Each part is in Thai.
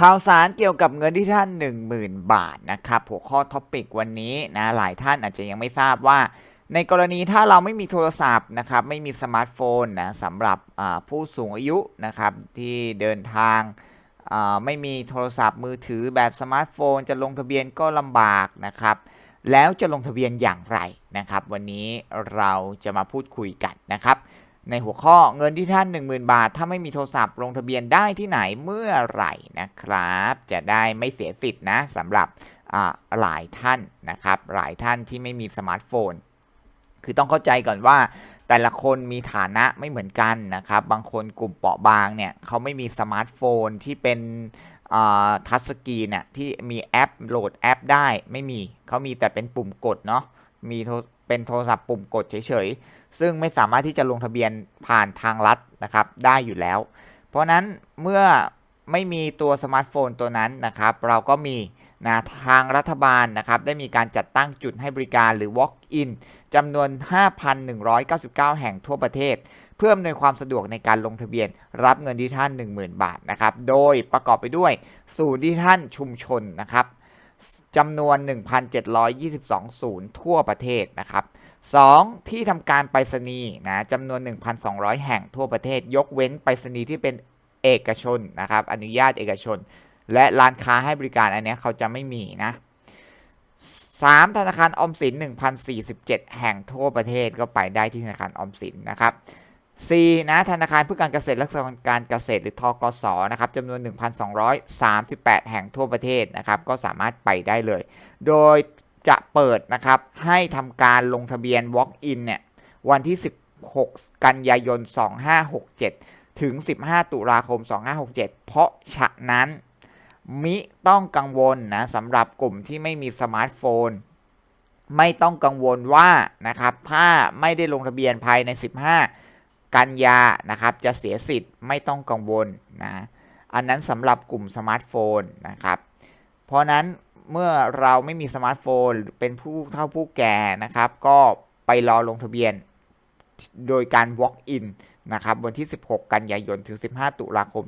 ข่าวสารเกี่ยวกับเงินที่ท่าน 10,000 บาทนะครับหัวข้อท็อปิกวันนี้นะหลายท่านอาจจะยังไม่ทราบว่า ในกรณีถ้าเราไม่มีโทรศัพท์นะครับไม่มีสมาร์ทโฟนนะสำหรับผู้สูงอายุนะครับที่เดินทางไม่มีโทรศัพท์มือถือแบบสมาร์ทโฟน จะลงทะเบียนก็ลำบากนะครับแล้วจะลงทะเบียนอย่างไรนะครับ วันนี้เราจะมาพูดคุยกันนะครับ ในหัวข้อเงินที่ท่าน 10,000 บาท ถ้าไม่มีโทรศัพท์ลงทะเบียนได้ที่ไหนเมื่อไหร่นะครับ จะได้ไม่เสียสิทธิ์นะสำหรับหลายท่านนะครับ หลายท่านที่ไม่มีสมาร์ทโฟน คือต้องเข้าใจก่อนว่าแต่ละคนมีฐานะไม่เหมือนกันนะครับ บางคนกลุ่มเปราะบางเนี่ยเขาไม่มีสมาร์ทโฟนที่เป็นทัชสกรีนน่ะที่มีแอปโหลดแอปได้ไม่มีเขามีแต่เป็นปุ่มกดเนาะมีเป็นโทรศัพท์ปุ่มกดเฉยๆ ซึ่งไม่สามารถที่จะลงทะเบียนผ่านทางลัดนะครับ ได้อยู่แล้ว เพราะนั้นเมื่อไม่มีตัวสมาร์ทโฟนตัวนั้นนะครับ เราก็มีนะทางรัฐบาลนะครับ ได้มีการจัดตั้งจุดให้บริการหรือ Walk-in จำนวน 5,199 แห่งทั่วประเทศ เพื่ออำนวยความสะดวกในการลงทะเบียน รับเงินที่ท่าน10,000 บาทนะครับ โดยประกอบไปด้วยศูนย์ที่ท่านชุมชนนะครับจำนวน 1,722 ศูนย์ทั่วประเทศนะครับ 2. ที่ทำการไปรษณีย์นะจำนวน 1,200 แห่งทั่วประเทศ ยกเว้นไปรษณีย์ที่เป็นเอกชนนะครับ อนุญาตเอกชน และร้านค้าให้บริการอันนี้เขาจะไม่มีนะ 3. ธนาคารออมสิน 1,047 แห่งทั่วประเทศก็ไปได้ที่ธนาคารออมสินนะครับ 4. นะธนาคารเพื่อการเกษตรและการเกษตรหรือทกสนะครับจำนวน 1,238 แห่งทั่วประเทศนะครับ ก็สามารถไปได้เลย โดย จะเปิดนะครับ ให้ทำการลงทะเบียน Walk-in เนี่ย วันที่ 16 กันยายน 2567 ถึง 15 ตุลาคม 2567 เพราะฉะนั้น มิต้องกังวลนะสำหรับกลุ่มที่ไม่มีสมาร์ทโฟน ไม่ต้องกังวลว่านะครับ ถ้าไม่ได้ลงทะเบียนภายใน 15 กันยานะครับ จะเสียสิทธิ์ไม่ต้องกังวลนะ อันนั้นสำหรับกลุ่มสมาร์ทโฟนนะครับ เพราะนั้น เมื่อเราไม่มีสมาร์ทโฟนเป็นผู้เฒ่าผู้แก่นะครับ ก็ไปรอลงทะเบียนโดยการ walk in นะครับวันที่ 16 กันยายน ถึง 15 ตุลาคม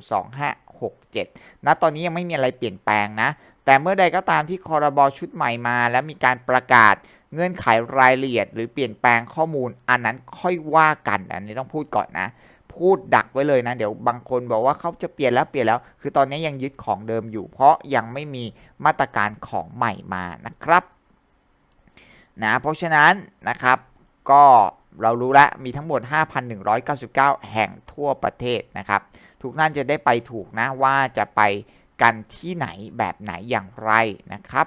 2567 ณ ตอนนี้ยังไม่มีอะไรเปลี่ยนแปลงนะ แต่เมื่อใดก็ตามที่คอรบอชุดใหม่มา แล้วมีการประกาศเงื่อนไขรายละเอียด หรือเปลี่ยนแปลงข้อมูล อันนั้นค่อยว่ากัน อันนี้ต้องพูดก่อนนะ พูดดักไว้เลยนะ เดี๋ยวบางคนบอกว่าเขาจะเปลี่ยนแล้วเปลี่ยนแล้ว คือตอนนี้ยังยึดของเดิมอยู่ เพราะยังไม่มีมาตรการของใหม่มานะครับนะเพราะฉะนั้นนะครับก็เรารู้แล้วมีทั้งหมด 5,199 แห่งทั่วประเทศนะครับ ทุกท่านจะได้ไปถูกนะว่าจะไปกันที่ไหนแบบไหนอย่างไรนะครับ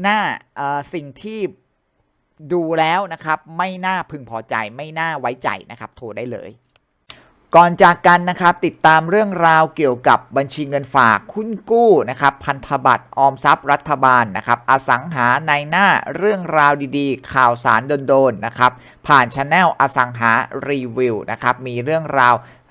หน่าสิ่งที่ดูแล้วนะครับ ไม่น่าพึงพอใจไม่น่าไว้ใจนะครับ โทรได้เลย ก่อนจากกันนะครับ ติดตามเรื่องราวเกี่ยวกับบัญชีเงินฝากคุณกู้นะครับ พันธบัตรออมทรัพย์รัฐบาลนะครับ อสังหาในหน้าเรื่องราวดีๆ ข่าวสารโดนๆนะครับ ผ่านช anel อสังหารีวิวนะครับ มีเรื่องราว